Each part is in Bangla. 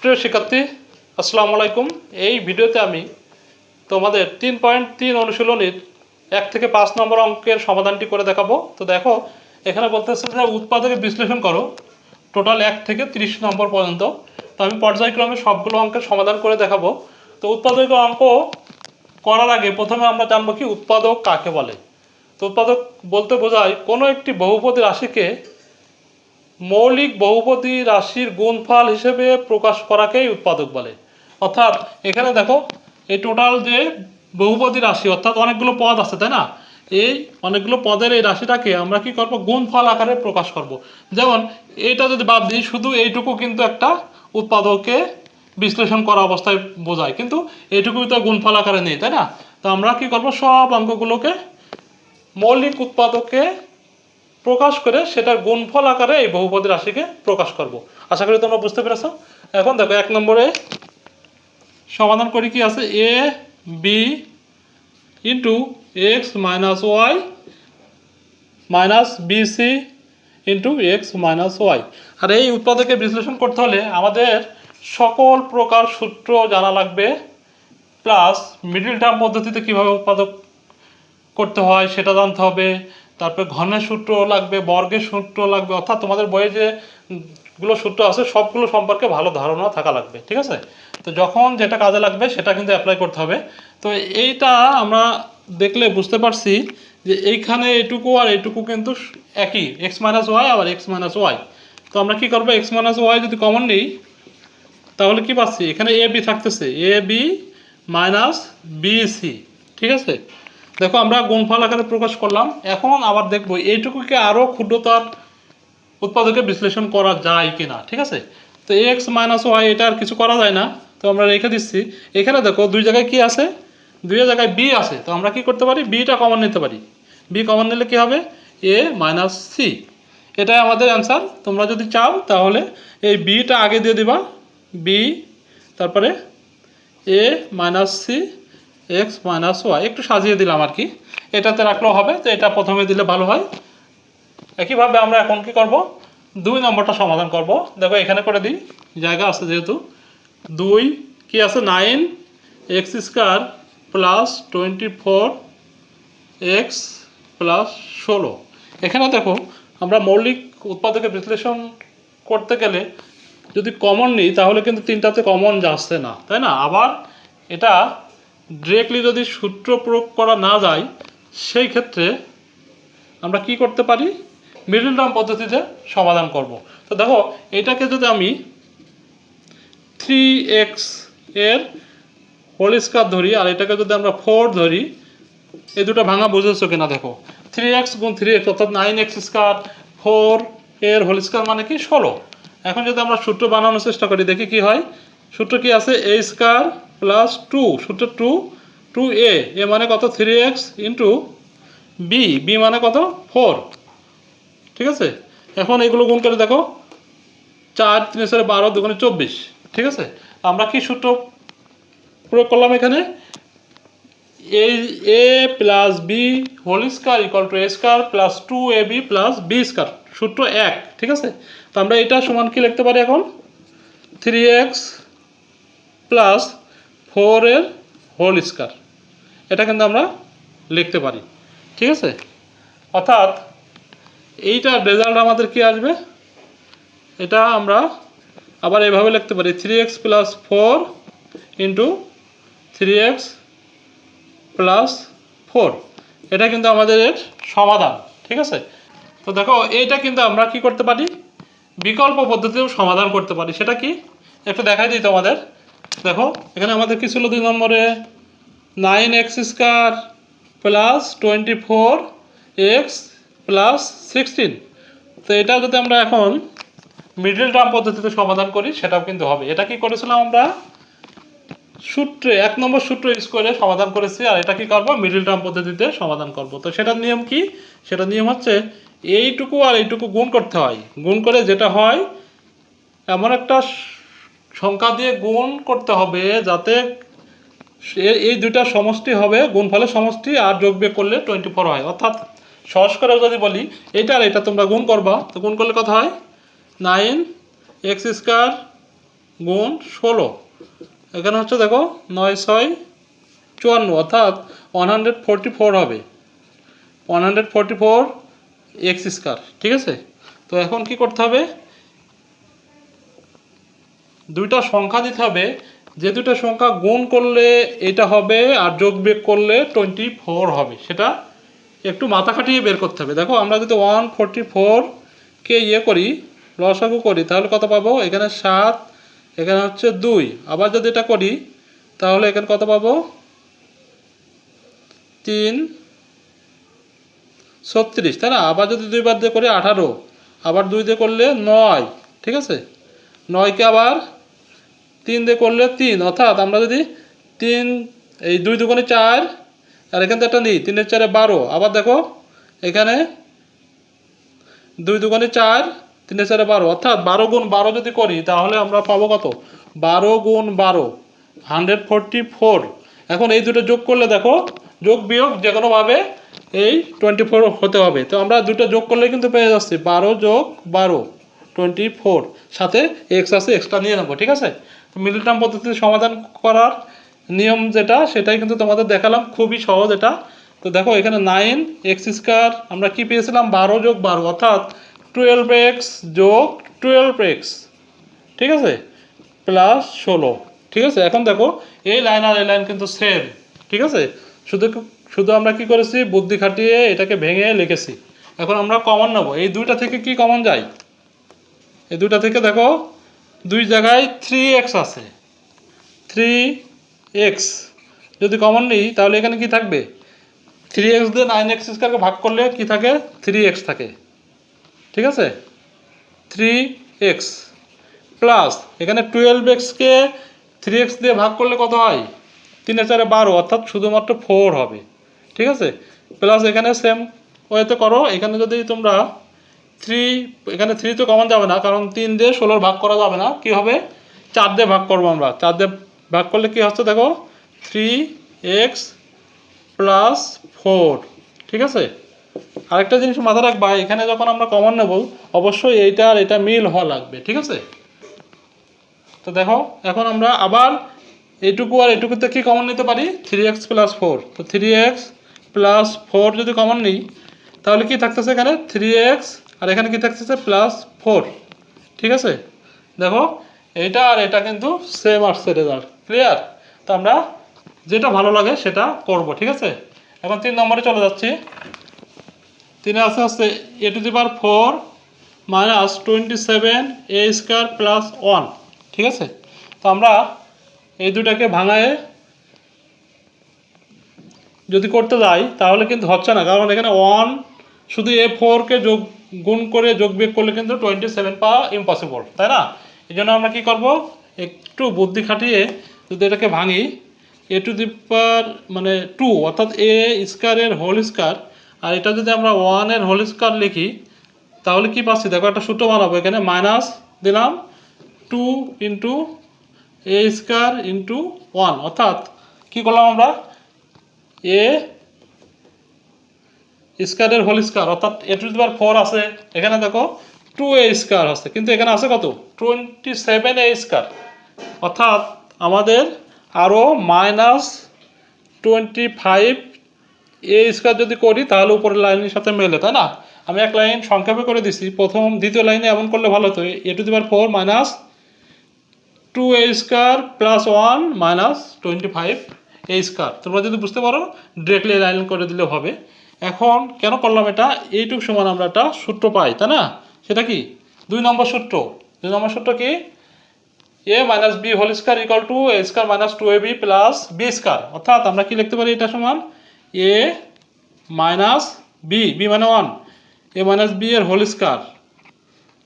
প্রিয় শিক্ষার্থী, আসসালামু আলাইকুম। এই ভিডিওতে আমি তোমাদের তিন পয়েন্ট তিন অনুশীলনীর এক থেকে পাঁচ নম্বর অঙ্কের সমাধানটি করে দেখাবো। তো দেখো, এখানে বলতেছে যে উৎপাদকে বিশ্লেষণ করো, টোটাল এক থেকে তিরিশ নম্বর পর্যন্ত। তো আমি পর্যায়ক্রমে সবগুলো অঙ্কের সমাধান করে দেখাবো। তো উৎপাদক অঙ্ক করার আগে প্রথমে আমরা জানব কি উৎপাদক কাকে বলে। তো উৎপাদক বলতে বোঝায়, কোনো একটি বহুপদী রাশিকে মৌলিক বহুপদী রাশির গুণফল হিসেবে প্রকাশ করাকেই উৎপাদক বলে। অর্থাৎ এখানে দেখো, এই টোটাল যে বহুপদী রাশি, অর্থাৎ অনেকগুলো পদ আছে, তাই না? এই অনেকগুলো পদের এই রাশিটাকে আমরা কি করব? গুণফল আকারে প্রকাশ করব। যেমন এইটা যদি বাদ দিই, শুধু এইটুকু কিন্তু একটা উৎপাদককে বিশ্লেষণ করা অবস্থায় বোঝায়। কিন্তু এইটুকু তো গুণফল আকারে নেই, তাই না? তো আমরা কি করব? সব অঙ্কগুলোকে মৌলিক উৎপাদকে প্রকাশ করে সেটার গুণফল আকারে এই বহুপদী রাশিকে প্রকাশ করব। আশা করি তোমরা বুঝতে পেরেছ। এখন দেখো, এক নম্বরে সমাধান করি কি আছে? A B into X minus Y minus B C into X minus Y আর এই উৎপাদকে বিশ্লেষণ করতে হলে আমাদের সকল প্রকার সূত্র জানা লাগবে প্লাস মিডিল টার্ম পদ্ধতিতে কীভাবে উৎপাদক করতে হয় সেটা জানতে হবে। তারপরে ঘনের সূত্র লাগবে, বর্গের সূত্র লাগবে, অর্থাৎ তোমাদের বইয়ে যে গুলো সূত্র আছে, সবগুলো সম্পর্কে ভালো ধারণা থাকা লাগবে, ঠিক আছে? তো যখন যেটা কাজে লাগবে, সেটা কিন্তু অ্যাপ্লাই করতে হবে। তো এইটা আমরা দেখলে বুঝতে পারছি যে এইখানে এইটুকু আর এইটুকু কিন্তু একই এক্স মাইনাস ওয়াই আবার এক্স মাইনাস ওয়াই তো আমরা কি করব এক্স মাইনাস ওয়াই যদি কমন নিই, তাহলে কি পাচ্ছি? এখানে এ বি থাকতেছে A B minus B C ঠিক আছে? দেখো, আমরা গুণফল আকারে প্রকাশ করলাম। এখন আবার দেখব, এইটুকুকে আরও ক্ষুদ্রতার উৎপাদকে বিশ্লেষণ করা যায় কিনা, ঠিক আছে? তো এক্স মাইনাস ওয়াই এটা আর কিছু করা যায় না। তো আমরা রেখে দিচ্ছি। এখানে দেখো, দুই জায়গায় কি আছে? দুই জায়গায় বি আছে। তো আমরা কি করতে পারি? বিটা কমন নিতে পারি। বি কমন নিলে কি হবে? এ মাইনাস সি এটাই আমাদের অ্যান্সার তোমরা যদি চাও, তাহলে এই বিটা আগে দিয়ে দিবা। বি তারপরে A minus C X minus Y একটু সাজিয়ে দিলাম আর কি। এটাতে রাখলেও হবে, তো এটা প্রথমে দিলে ভালো হয়। একইভাবে আমরা এখন কি করব? দুই নম্বরটা সমাধান করব। দেখো, এখানে করে দিই, জায়গা আছে যেহেতু। দুই, কি আছে? Nine X square plus twenty four X plus ষোলো। এখানে দেখো, আমরা মৌলিক উৎপাদকের বিশ্লেষণ করতে গেলে যদি কমন নিই, তাহলে কিন্তু তিনটাতে কমন যাচ্ছে না, তাই না? আবার এটা ডিরেক্টলি যদি সূত্র প্রয়োগ করা না যায়, সেই ক্ষেত্রে আমরা কি করতে পারি? মিডল টার্ম পদ্ধতিতে সমাধান করব। তো দেখো, এটাকে যদি আমি থ্রি এক্সের হোল স্কোয়ার ধরি, আর এটাকে যদি আমরা ফোর ধরি, এই দুটো ভাঙা বুঝেছ কিনা দেখো। থ্রি এক্স গুণ থ্রি এক্স অর্থাৎ নাইন এক্স স্কোয়ার ফোর এর হোল স্কোয়ার মানে কি? ষোলো। এখন যদি আমরা সূত্র বানানোর চেষ্টা করি, দেখি কি হয়? সূত্র কি আছে? এ স্কোয়ার প্লাস টু, সূত্র টু টু এ। এ মানে কত? Three X into B B মানে কত? ফোর ঠিক আছে? এখন এগুলো গুণ করে দেখো। চার তিন চারে বারো দুগুণে চব্বিশ। ঠিক আছে? আমরা কি সূত্র প্রয়োগ করলাম এখানে? A A plus B whole square equal to A square plus two A B plus B square সূত্র এক। ঠিক আছে? তো আমরা এটা সমান কি লিখতে পারি এখন? থ্রি এক্স প্লাস ফোর এর হোল স্কোয়ার। এটা কিন্তু আমরা লিখতে পারি। ঠিক আছে? অর্থাৎ এইটার রেজাল্ট আমাদের কি আসবে? এটা আমরা আবার এভাবে লিখতে পারি। Three X plus four into three X plus four এটা কিন্তু আমাদের এর সমাধান। ঠিক আছে? তো দেখো, এইটা কিন্তু আমরা কি করতে পারি? বিকল্প পদ্ধতিতেও সমাধান করতে পারি। সেটা কি? একটু দেখাই দিই তোমাদের। দেখো, এখানে আমাদের কি ছিল দুই নম্বরে? Nine X square plus twenty four X plus sixteen. তো এটা যদি আমরা এখন মিডল টার্ম পদ্ধতিতে সমাধান করি, সেটাও কিন্তু হবে। এটা কি করেছিলাম আমরা? সূত্রে, এক নম্বর সূত্র ইউজ করে সমাধান করেছি, আর এটা কি করব? মিডল টার্ম পদ্ধতিতে সমাধান করব। তো সেটার নিয়ম কি? সেটার নিয়ম হচ্ছে এইটুকু আর এইটুকু গুণ করতে হয়। গুণ করে যেটা হয়, এমন একটা সংখ্যা দিয়ে গুণ করতে হবে যাতে এই দুইটা সমষ্টি হবে, গুণফলের সমষ্টি আর যোগ বিয়োগ করলে টোয়েন্টি ফোর হয়। অর্থাৎ সহজ করে যদি বলি, এইটা আর এটা তোমরা গুণ করবা। তো গুণ করলে কত হয়? নাইন এক্স স্কোয়ার গুণ ষোলো। এখানে হচ্ছে দেখো, নয় ছয় চুয়ান্ন। অর্থাৎ ওয়ান হান্ড্রেড ফোরটি ফোর হবে। One hundred forty four X square ঠিক আছে? তো এখন কি করতে হবে? দুইটা সংখ্যা দিতে হবে। যে দুটো সংখ্যা গুণ করলে এটা হবে আর যোগ বিয়োগ করলে টোয়েন্টি ফোর হবে। সেটা একটু মাথা খাটিয়ে বের করতে হবে। দেখো, আমরা যদি ওয়ান ফোরটি ফোরকে ইয়ে করি, লসাগু করি, তাহলে কত পাবো? এখানে সাত, এখানে হচ্ছে দুই। আবার যদি এটা করি, তাহলে এখানে কত পাবো? তিন, ছত্রিশ। তাই না? আবার যদি দুইবার দিয়ে করি আঠারো, আবার দুই দিয়ে করলে নয়। ঠিক আছে? নয়কে আবার তিন দিয়ে করলে তিন, অর্থাৎ আমরা যদি তিন, এই দুই দুগুণে চার, আর এখান থেকে একটা নিই তিনের চারে বারো, আবার দেখো, এখানে দুই দুগুণে চার তিনের চারে বারো, অর্থাৎ বারো গুণ বারো যদি করি, তাহলে আমরা পাবো কত? বারো গুণ বারো হান্ড্রেড ফোরটি ফোর এখন এই দুটো যোগ করলে দেখো, যোগ বিয়োগ যে কোনোভাবে এই টোয়েন্টি ফোর হতে হবে। তো আমরা দুটো যোগ করলে কিন্তু পেয়ে যাচ্ছি, বারো যোগ বারো টোয়েন্টি ফোর সাথে এক্স আছে এক্সট্রা নিয়ে নেব, ঠিক আছে? মিডল টার্ম পদ্ধতিতে সমাধান করার নিয়ম যেটা, সেটাই কিন্তু তোমাদের দেখালাম। খুবই সহজ এটা। তো দেখো, এখানে নাইন এক্স স্কোয়ার আমরা কি পেয়েছিলাম? বারো যোগ বারো, অর্থাৎ টুয়েলভ এক্স যোগ টুয়েলভ এক্স ঠিক আছে? প্লাস ষোলো। ঠিক আছে? এখন দেখো, এই লাইন আর এই লাইন কিন্তু সেম ঠিক আছে? শুধু শুধু আমরা কি করেছি? বুদ্ধি খাটিয়ে এটাকে ভেঙে লিখেছি। এখন আমরা কমন নেব। এই দুইটা থেকে কি কমন যায়? এই দুইটা থেকে দেখো দুই জায়গায় থ্রি এক্স আছে। থ্রি এক্স যদি কমন নিই, তাহলে এখানে কি থাকবে? থ্রি এক্স দিয়ে নাইন এক্স স্কোয়ারকে ভাগ করলে কি থাকে? থ্রি এক্স থাকে। ঠিক আছে? থ্রি এক্স প্লাস এখানে টুয়েলভ এক্সকে থ্রি এক্স দিয়ে ভাগ করলে কত হয়? তিনে চারে বারো, অর্থাৎ শুধুমাত্র ফোর হবে। ঠিক আছে? প্লাস এখানে সেম ওয়েতে করো, এখানে যদি তোমরা থ্রি এখানে থ্রি তো কমন যাবে না, কারণ তিন দিয়ে ষোলোর ভাগ করা যাবে না। কি হবে? চার দিয়ে ভাগ করব আমরা। চার দিয়ে ভাগ করলে কি হচ্ছে দেখো? থ্রি এক্স প্লাস ফোর ঠিক আছে? আরেকটা জিনিস মাথা রাখবা, এখানে যখন আমরা কমন নেব, অবশ্যই এইটা আর এটা মিল হওয়া লাগবে, ঠিক আছে? তো দেখো, এখন আমরা আবার এইটুকু আর এইটুকুতে কি কমন নিতে পারি? থ্রি এক্স প্লাস ফোর তো থ্রি এক্স প্লাস ফোর যদি কমন নিই, তাহলে কি থাকতেছে এখানে? থ্রি এক্স আর এখানে কি থাকতেছে? প্লাস ফোর ঠিক আছে? দেখো, এটা আর এটা কিন্তু সেম আসছে রেজাল্ট ক্লিয়ার তো আমরা যেটা ভালো লাগে সেটা করব, ঠিক আছে? এখন তিন নম্বরে চলে যাচ্ছি। তিনে আস্তে আস্তে A to the power four minus twenty seven A square plus one ঠিক আছে? তো আমরা এই দুটাকে ভাঙায় যদি করতে যাই, তাহলে কিন্তু হচ্ছে না, কারণ এখানে ওয়ান শুধু এ ফোরকে যোগ গুণ করে যোগ বিয়োগ করলে কিন্তু টোয়েন্টি সেভেন পাওয়া ইম্পসিবল তাই না? এই জন্য আমরা কী করব? একটু বুদ্ধি খাটিয়ে যদি এটাকে ভাঙি এ টু দি পাওয়ার মানে টু অর্থাৎ এ স্কোয়ারের হোল স্কোয়ার আর এটা যদি আমরা ওয়ানের হোল স্কোয়ার লিখি, তাহলে কি পাচ্ছি? দেখো একটা সূত্র বানাবো, এখানে মাইনাস দিলাম two into A square into one অর্থাৎ কী করলাম আমরা? এ স্কোয়ারের হোল স্কোয়ার, অর্থাৎ এ টু দি পাওয়ার ফোর আছে। এখানে দেখো টু এ স্কোয়ার আছে। কিন্তু এখানে আছে কত? Twenty seven A square. অর্থাৎ আমাদের আরও minus twenty five A square যদি করি, তাহলে উপরের লাইনের সাথে মেলে, তাই না? আমি এক লাইন সংক্ষেপে করে দিছি। প্রথম, দ্বিতীয় লাইনে এমন করলে ভালো হতো। A to the power four minus two A square plus one minus twenty five A square. তোমরা যদি বুঝতে পারো ডিরেক্টলি লাইন করে দিলে হবে। এখন কেন করলাম এটা? এইটুক সমান আমরা একটা সূত্র পাই, তাই না? সেটা কি? দুই নম্বর সূত্র। দুই নম্বর সূত্র কি? A minus B whole square equal to A square minus two A B plus B square অর্থাৎ আমরা কি লিখতে পারি এটা সমান? এ মাইনাস বি বি মানে ওয়ান এ মাইনাস বি এর হোল স্কোয়ার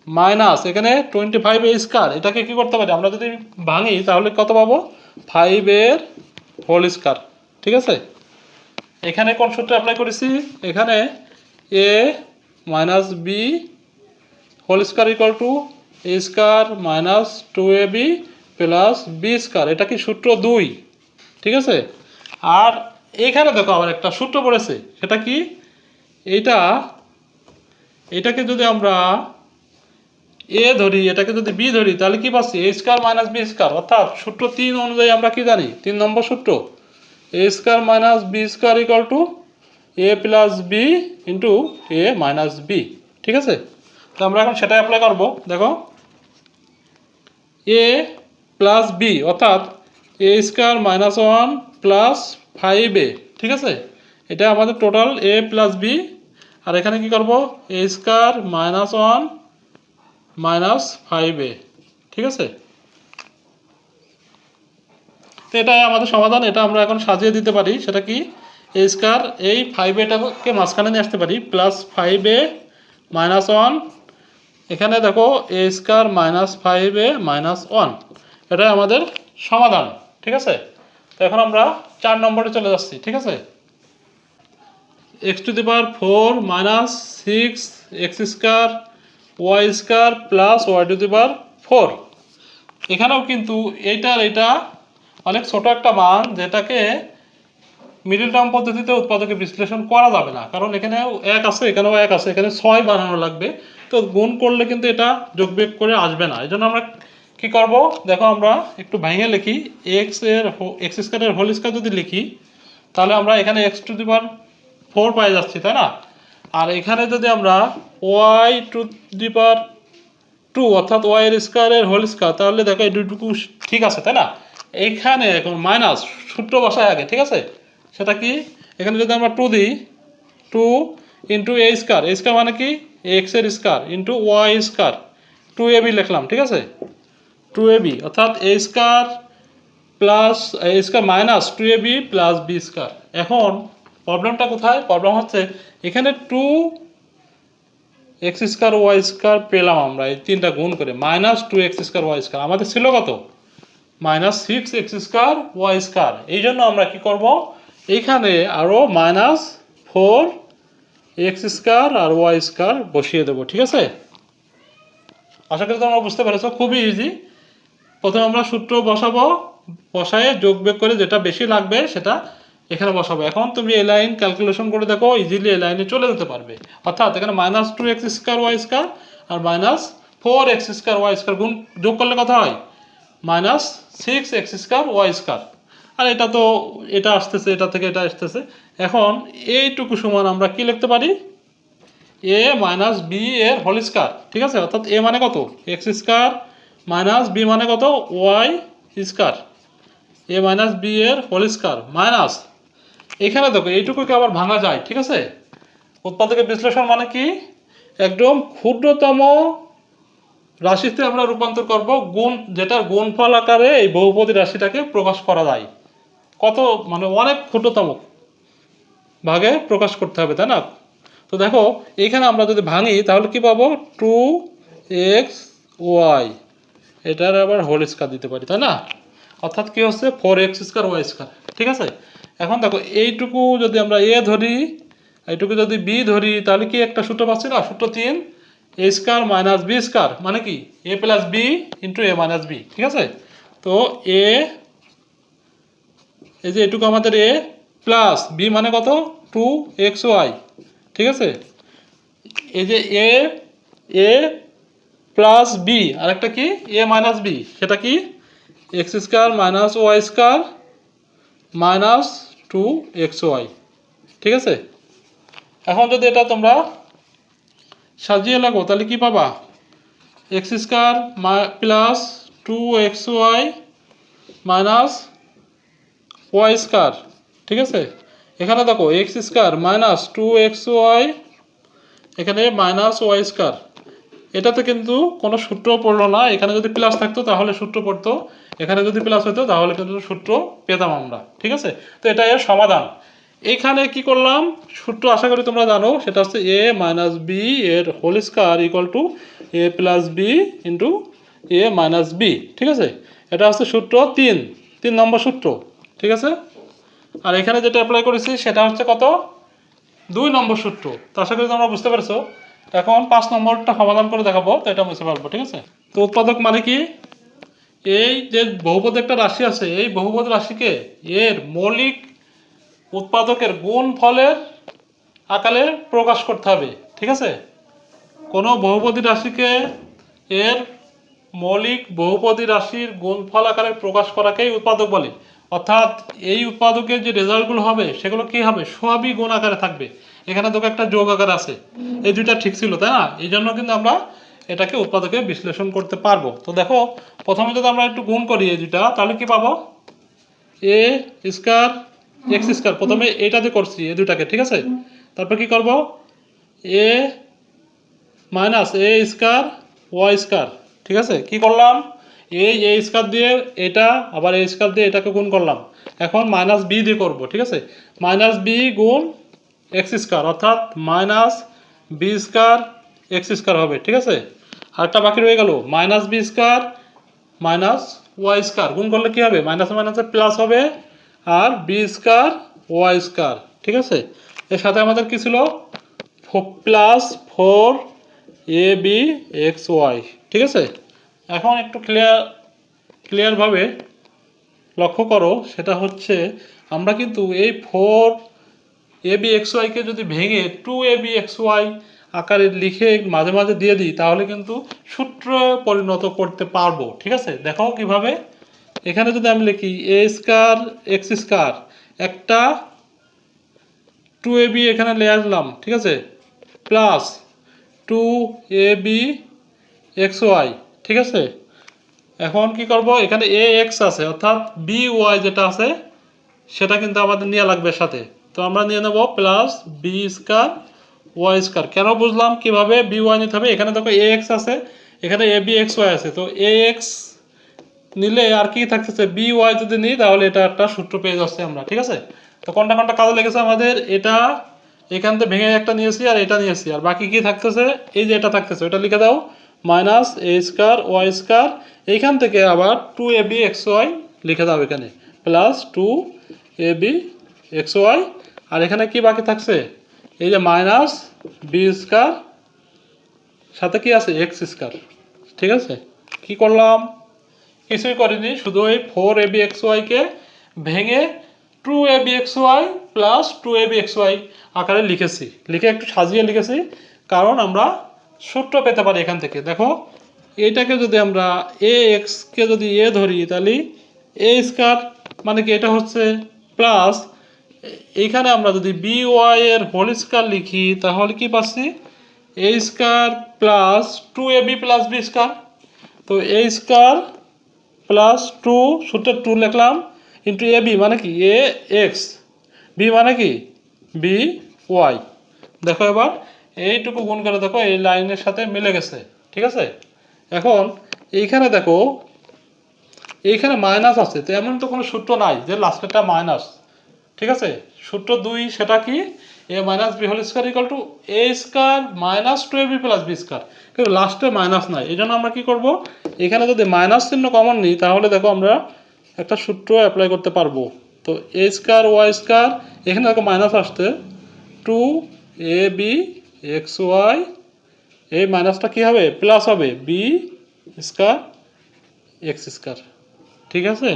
মাইনাস এখানে টোয়েন্টি ফাইভ এ স্কোয়ার এটাকে কি করতে পারি? আমরা যদি ভাঙি তাহলে কত পাবো? ফাইভ এর হোল স্কোয়ার ঠিক আছে? এখানে কোন সূত্র অ্যাপ্লাই করেছি? এখানে a minus b whole square equal to a square minus two a b plus b square এটা কি সূত্র দুই? ঠিক আছে? আর এখানে দেখো আবার একটা সূত্র পড়েছে। সেটা কি? এইটা, এটাকে যদি আমরা এ ধরি, এটাকে যদি বি ধরি, তাহলে কি পাচ্ছি? A square minus b square অর্থাৎ সূত্র তিন অনুযায়ী আমরা কি জানি? তিন নম্বর সূত্র। A square minus b square equal to a plus b into a minus b ঠিক আছে? তো আমরা এখন সেটা অ্যাপ্লাই করব। দেখো এ প্লাস বি অর্থাৎ a square minus one plus five a ঠিক আছে? এটা আমাদের টোটাল এ প্লাস বি আর এখানে কি করব? A square minus one minus five a ঠিক আছে? তো এটাই আমাদের সমাধান, এটা আমরা এখন সাজিয়ে দিতে পারি। সেটা কি? এ স্কোয়ার এই ফাইভ এটাকে মাঝখানে নিয়ে আসতে পারি। Plus five a minus one এখানে দেখো a square minus five a minus one এটাই আমাদের সমাধান, ঠিক আছে? তো এখন আমরা চার নম্বরে চলে যাচ্ছি, ঠিক আছে? X to the power four minus six x square y square plus y to the power four এখানেও কিন্তু এইটার এটা অনেক ছোট একটা মান যেটাকে মিডিল টার্ম পদ্ধতিতে উৎপাদকে বিশ্লেষণ করা যাবে না। কারণ এখানেও এক আছে, এখানেও এক আছে, এখানে ছয় বানানো লাগবে। তো গুণ করলে কিন্তু এটা যোগবিয়োগ করে আসবে না। এই জন্য আমরা কি করব? দেখো আমরা একটু ভেঙে লিখি। এক্সের এক্স স্কোয়ারের হোল স্কোয়ার যদি লিখি, তাহলে আমরা এখানে x to the power four পাই যাচ্ছি, তাই না? আর এখানে যদি আমরা y to the power two অর্থাৎ ওয়াই এর স্কোয়ারের হোল স্কোয়ার তাহলে দেখো এই দুটুকু ঠিক আছে, তাই না? এইখানে এখন মাইনাস সূত্র বসায় আগে, ঠিক আছে? সেটা কি? এখানে যদি আমরা টু দিই two into a square a square মানে কি? এক্সের square into y square two a b লিখলাম, ঠিক আছে? টু এ বি অর্থাৎ a square plus a square minus two a b plus b square এখন প্রবলেমটা কোথায়? প্রবলেম হচ্ছে এখানে two x square y square পেলাম আমরা, এই তিনটা গুণ করে। Minus two x square y square আমাদের ছিল কত? Minus six x square, y square. এই জন্য আমরা কি করব? এইখানে আরও মাইনাস ফোর এক্স স্কোয়ার আর ওয়াই স্কোয়ার বসিয়ে দেবো, ঠিক আছে? আশা করি তোমরা বুঝতে পেরেছ, খুবই ইজি প্রথমে আমরা সূত্র বসাবো, বসায় যোগ বিয়োগ করে যেটা বেশি লাগবে সেটা এখানে বসাবো। এখন তুমি এই লাইন ক্যালকুলেশন করে দেখো ইজিলি এই লাইনে চলে যেতে পারবে। অর্থাৎ এখানে minus two x square, y square আর minus four x square, y square গুণ যোগ করলে কথা হয়? Minus six x square y square আর এটা তো, এটা আসতেছে, এটা থেকে এটা আসতেছে। এখন এইটুকু সমান আমরা কি লিখতে পারি? এ মাইনাস বি এর হোল স্কোয়ার ঠিক আছে? অর্থাৎ এ মানে কত? এক্স স্কোয়ার মাইনাস বি মানে কত? Y square a minus b এর হোল স্কোয়ার মাইনাস এখানে দেখো, এইটুকুকে আবার ভাঙা যায়, ঠিক আছে? উৎপাদকের বিশ্লেষণ মানে কি? একদম ক্ষুদ্রতম রাশিতে আমরা রূপান্তর করব গুণ, যেটার গুণফল আকারে এই বহুপদী রাশিটাকে প্রকাশ করা যায়। কত? মানে অনেক ক্ষুদ্রতম ভাগে প্রকাশ করতে হবে, তাই না? তো দেখো, এখানে আমরা যদি ভাঙি, তাহলে কি পাবো? টু এক্স ওয়াই এটার আবার হোল স্কোয়ার দিতে পারি, তাই না? অর্থাৎ কি হচ্ছে? Four x square y square ঠিক আছে? এখন দেখো, এইটুকু যদি আমরা এ ধরি, এইটুকু যদি বি ধরি, তাহলে কি একটা সূত্র পাচ্ছি না? সূত্র তিন। A square minus b square মানে কি? A plus b into a minus b ঠিক আছে? তো এ এই যে এটুকু আমাদের এ প্লাস বি মানে কত? টু এক্স ওয়াই ঠিক আছে? এই যে এ এ প্লাস বি আরেকটা কি? এ মাইনাস বি সেটা কি? X square minus y square minus two x y ঠিক আছে? এখন যদি এটা তোমরা সাজিয়ে লাগো, তাহলে কি পাবা? X square plus two x y minus y square ঠিক আছে? এখানে দেখো x square minus two x y এখানে মাইনাস ওয়াই স্কোয়ার এটাতে কিন্তু কোনো সূত্র পড়ল না, এখানে যদি প্লাস থাকতো তাহলে সূত্র পড়তো, এখানে যদি প্লাস হতো তাহলে কিন্তু সূত্র পেতাম আমরা, ঠিক আছে? তো এটা এর সমাধান। এইখানে কি করলাম? সূত্র আশা করি তোমরা জানো, সেটা হচ্ছে এ মাইনাস বি এর whole square equal to a plus b into a minus b ঠিক আছে? এটা হচ্ছে সূত্র তিন তিন নম্বর সূত্র, ঠিক আছে? আর এখানে যেটা অ্যাপ্লাই করেছি, সেটা হচ্ছে কত? দুই নম্বর সূত্র। তো আশা করি তোমরা বুঝতে পারছ। এখন পাঁচ নম্বরটা সমাধান করে দেখাবো, তো এটা বুঝতে পারব ঠিক আছে? তো উৎপাদক মানে কি? এই যে বহুপদ একটা রাশি আছে, এই বহুপদ রাশিকে এর মৌলিক উৎপাদকের গুণ ফলের আকারে প্রকাশ করতে হবে, ঠিক আছে? কোনো বহুপদী রাশিকে এর মৌলিক বহুপদী রাশির গুণফল আকারে প্রকাশ করাকেই উৎপাদক বলে। অর্থাৎ এই উৎপাদকের যে রেজাল্টগুলো হবে, সেগুলো কি হবে? সবই গুণ আকারে থাকবে। এখানে তোকে একটা যোগ আকার আছে। এই দুইটা ঠিক ছিল, তাই না? এই জন্য কিন্তু আমরা এটাকে উৎপাদকে বিশ্লেষণ করতে পারব। তো দেখো, প্রথমে যদি আমরা একটু গুণ করি এই দুইটা, তাহলে কি পাবো? এ স্কোয়ার এক্স স্কোয়ার প্রথমে এইটাতে করছি, এই দুটাকে, ঠিক আছে? তারপর কি করব? A minus a square, y square, ঠিক আছে? কি করলাম? এই এ স্কোয়ার দিয়ে এটা, আবার এ স্কোয়ার দিয়ে এটাকে গুণ করলাম। এখন মাইনাস বি দিয়ে করব, ঠিক আছে? মাইনাস বি গুণ এক্স স্কোয়ার, অর্থাৎ minus b square x square হবে, ঠিক আছে? আরেকটা বাকি রয়ে গেল, minus b square minus y square. গুণ করলে কি হবে? মাইনাস মাইনাসে প্লাস হবে আর বি স্কোয়ার ওয়াই স্কোয়ার ঠিক আছে? এর সাথে আমাদের কি ছিল? Plus four a b x y ঠিক আছে? এখন একটু ক্লিয়ার ক্লিয়ারভাবে লক্ষ্য করো, সেটা হচ্ছে আমরা কিন্তু এই ফোর এ বি এক্স ওয়াইকে যদি ভেঙে two a b x y আকারে লিখে মাঝে মাঝে দিয়ে দিই, তাহলে কিন্তু সূত্র পরিণত করতে পারব, ঠিক আছে? দেখো কীভাবে এখানে যদি আমি লিখি এ স্কোয়ার এক্স স্কোয়ার একটা টু এ বি এখানে নিয়ে আসলাম, ঠিক আছে? Plus two a b x y ঠিক আছে? এখন কি করব? এখানে এ এক্স আছে, অর্থাৎ বি ওয়াই যেটা আছে, সেটা কিন্তু আমাদের নেওয়া লাগবে সাথে। তো আমরা নিয়ে নেব plus b square y square কেন বুঝলাম? কীভাবে বি ওয়াই নিতে হবে? এখানে দেখো এ এক্স আছে, এখানে এ বি এক্স ওয়াই আছে। তো এ এক্স নিলে আর কি থাকতেছে? বি ওয়াই যদি নিই, তাহলে এটা একটা সূত্র পেয়ে যাচ্ছে আমরা, ঠিক আছে? তো কোনটা কোনটা কাজে লেগেছে আমাদের? এটা এখান থেকে ভেঙে একটা নিয়েছি আর এটা নিয়েছি, আর বাকি কি থাকতেছে? এই যে এটা থাকতেছে, ওটা লিখে দাও minus a square y square এইখান থেকে আবার two a b x y লিখে দাও এখানে plus two a b x y আর এখানে কি বাকি থাকছে? এই যে মাইনাস বি স্কোয়ার সাথে কি আছে? এক্স স্কোয়ার ঠিক আছে? কি করলাম? কিছুই করিনি, শুধু এই ফোর এ বি এক্স ওয়াইকে ভেঙে two a b x y plus two a b x y আকারে লিখেছি। লিখে একটু সাজিয়ে লিখেছি, কারণ আমরা সূত্র পেতে পারি এখান থেকে। দেখো, এইটাকে যদি আমরা এ এক্সকে যদি এ ধরি, তাহলে এ স্কোয়ার মানে কি? এটা হচ্ছে প্লাস এইখানে আমরা যদি বি ওয়াই এর হোল স্কোয়ার লিখি, তাহলে কি পাচ্ছি? A square plus two a b plus b square তো এ স্কোয়ার প্লাস টু সূত্রে টু লিখলাম ইন্টু এ বি মানে কি? এ এক্স বি মানে কি? বি ওয়াই দেখো এবার, এইটুকু গুণ করে দেখো, এই লাইনের সাথে মিলে গেছে। ঠিক আছে? এখন এইখানে দেখো, এইখানে মাইনাস আছে তো এমন তো কোনো সূত্র নাই যে লাস্টেরটা মাইনাস ঠিক আছে? সূত্র দুই, সেটা কি? A minus b whole square equal to a square minus two a b plus b square. কিন্তু লাস্টে মাইনাস নাই এই জন্য আমরা কি করব? এখানে যদি মাইনাস চিহ্ন কমন নিই, তাহলে দেখো আমরা একটা সূত্র অ্যাপ্লাই করতে পারব। তো এ স্কোয়ার, ওয়াই স্কোয়ার, এখানে দেখো মাইনাস আসতে two a b x y, এই মাইনাসটা কী হবে? প্লাস হবে বি স্কোয়ার এক্স স্কোয়ার। ঠিক আছে?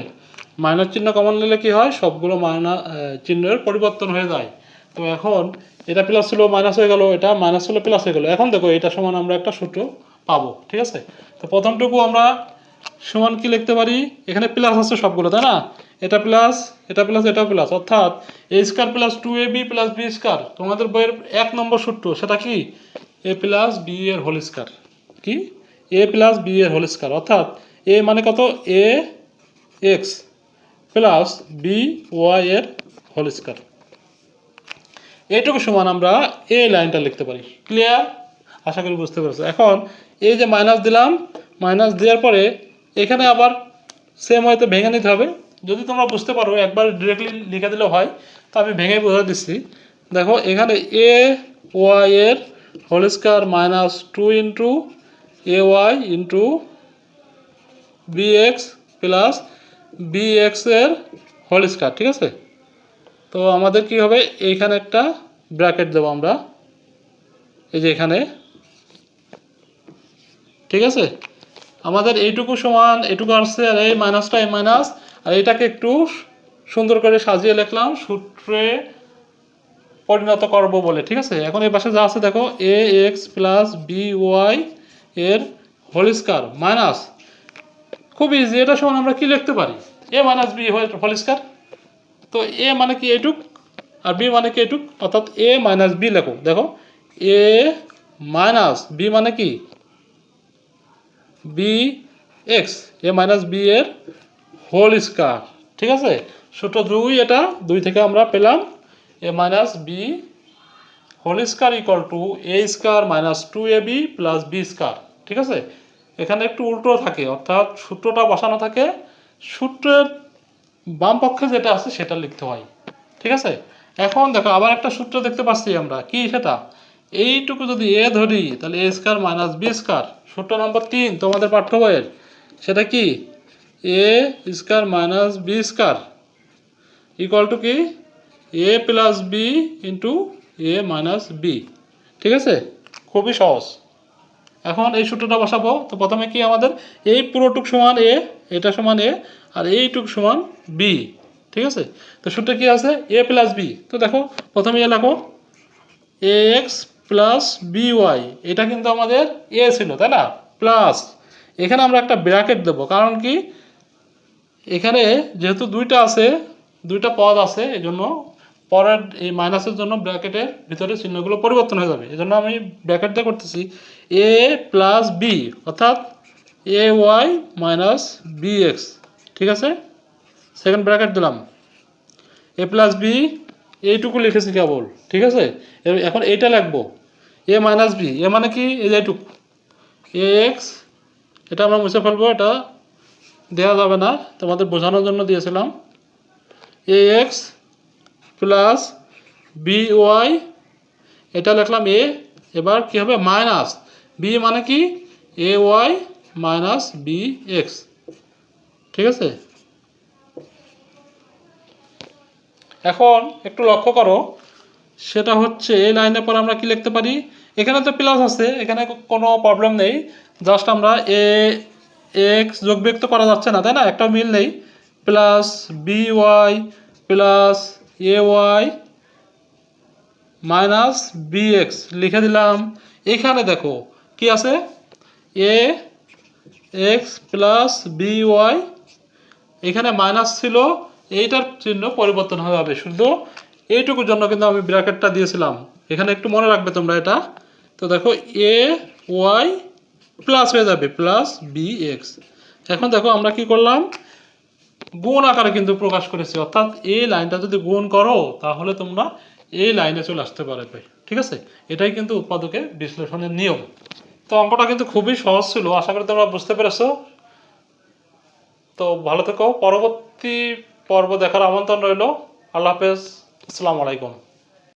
মাইনাস চিহ্ন কমন নিলে কি হয়? সবগুলো মাইনা চিহ্নের পরিবর্তন হয়ে যায়। তো এখন এটা প্লাস ছিল মাইনাস হয়ে গেল এটা মাইনাস ছিল প্লাস হয়ে গেল। এখন দেখো এটা সমান আমরা একটা সূত্র পাবো, ঠিক আছে? তো প্রথমটুকু আমরা সমান কি লিখতে পারি? এখানে প্লাস আছে সবগুলো, তাই না? এটা প্লাস এটা প্লাস এটা প্লাস অর্থাৎ a square plus two a b plus b square তোমাদের বইয়ের এক নম্বর সূত্র, সেটা কি? এ প্লাস বি এর হোল স্কোয়ার কি? এ প্লাস বি এর হোল স্কোয়ার অর্থাৎ এ মানে কত? A x plus b y এর হোল স্কোয়ার এইটুকু সমান আমরা এই লাইনটা লিখতে পারি। ক্লিয়ার আশা করি বুঝতে পেরেছ। এখন এই যে মাইনাস দিলাম মাইনাস দেওয়ার পরে এখানে আবার সেম হয়তো ভেঙে নিতে হবে। যদি তোমরা বুঝতে পারো, একবার ডিরেক্টলি লিখে দিলেও হয়, তো আমি ভেঙে বোঝা দিচ্ছি। দেখো, এখানে এ ওয়াই এর whole square minus two into a y into b x plus b এক্সের হোল স্কোয়ার ঠিক আছে? তো আমাদের কি হবে? এইখানে একটা ব্র্যাকেট দেবো আমরা। এই যে এখানে। ঠিক আছে? আমাদের এইটুকু সমান এটুকু আসছে, আর এই মাইনাসটা, এই মাইনাস। আর এটাকে একটু সুন্দর করে সাজিয়ে লিখলাম, সূত্রে পরিণত করব বলে, ঠিক আছে? এখন এই পাশে যা আছে, দেখো a x plus b y এর হোল স্কোয়ার মাইনাস খুব ইজি এটা সমান আমরা কি লিখতে পারি? A minus b whole square তো এ মানে কি এটুক আর বি মানে কি এটুক অর্থাৎ এ মাইনাস বি লেখো। দেখো এ মাইনাস বি মানে কি? B x a minus b এর হোল স্কোয়ার ঠিক আছে? সূত্র দুই এটা, দুই থেকে আমরা পেলাম। A minus b whole square equal to a square minus two a b plus b square ঠিক আছে? এখানে একটু উল্টো থাকে, অর্থাৎ সূত্রটা বসানো থাকে। সূত্রের বাম পক্ষে যেটা আছে সেটা লিখতে হয়। ঠিক আছে? এখন দেখো, আবার একটা সূত্র দেখতে পাচ্ছি আমরা। কি সেটা? এইটুকু যদি এ ধরি, তাহলে a square minus b square সূত্র নম্বর তিন, তোমাদের পাঠ্য বইয়ের। সেটা কি? A square minus b square equal to কি? A plus b into a minus b ঠিক আছে? খুবই সহজ। এখন এই সূত্রটা বসাবো। তো প্রথমে কি আমাদের? এই পুরোটুক সমান এ এটা সমান এ আর এইটুক সমান বি ঠিক আছে? তো সূত্র কি আছে? এ প্লাস বি তো দেখো, প্রথমে এ লেখো a x plus b y এটা কিন্তু আমাদের এ ছিল, তাই না? প্লাস এখানে আমরা একটা ব্র্যাকেট দেবো, কারণ কি? এখানে যেহেতু দুইটা আছে, দুইটা পদ আছে এই জন্য পরের এই মাইনাসের জন্য ব্র্যাকেটের ভিতরে চিহ্নগুলো পরিবর্তন হয়ে যাবে। এই জন্য আমি ব্র্যাকেট দিয়ে করতেছি এ প্লাস বি অর্থাৎ a y minus b x ঠিক আছে? সেকেন্ড ব্র্যাকেট দিলাম। এ প্লাস বি এইটুকু লিখেছি কেবল, ঠিক আছে? এখন এইটা লিখব। এ মাইনাস বি এ মানে কি? এই যে এইটুকু। এ এক্স এটা আমরা মুছে ফেলব, এটা দেওয়া যাবে না। তোমাদের বোঝানোর জন্য দিয়েছিলাম। A x plus b y এটা লিখলাম এ এবার কি হবে? মাইনাস বি মানে কি? A y minus b x ঠিক আছে? এখন একটু লক্ষ্য করো, সেটা হচ্ছে এই লাইনের পর আমরা কি লিখতে পারি? এখানে তো প্লাস আছে, এখানে কোনো প্রবলেম নেই। জাস্ট আমরা এ এক্স যোগ বিয়োগ তো করা যাচ্ছে না, তাই না? একটা মিল নেই। Plus b y plus a y minus b x লিখে দিলাম। এখানে দেখো, কি আছে? A x plus b y এখানে মাইনাস ছিল, এইটার চিহ্ন পরিবর্তন হয়ে যাবে শুধু। এইটুকুর জন্য কিন্তু আমি ব্র্যাকেটটা দিয়েছিলাম। এখানে একটু মনে রাখবে তোমরা এটা। তো দেখো এ ওয়াই প্লাস হয়ে যাবে প্লাস বি এক্স এখন দেখো আমরা কি করলাম? গুণ আকারে কিন্তু প্রকাশ করেছি। অর্থাৎ এই লাইনটা যদি গুণ করো, তাহলে তোমরা এই লাইনে চলে আসতে পারবে ঠিক আছে? এটাই কিন্তু উৎপাদকের বিশ্লেষণের নিয়ম। তো অঙ্কটা কিন্তু খুবই সহজ ছিল, আশা করি তোমরা বুঝতে পেরেছ। তো ভালো থেকো। পরবর্তী পর্ব দেখার আমন্ত্রণ রইল। আল্লাহ হাফেজ। আসসালামু আলাইকুম।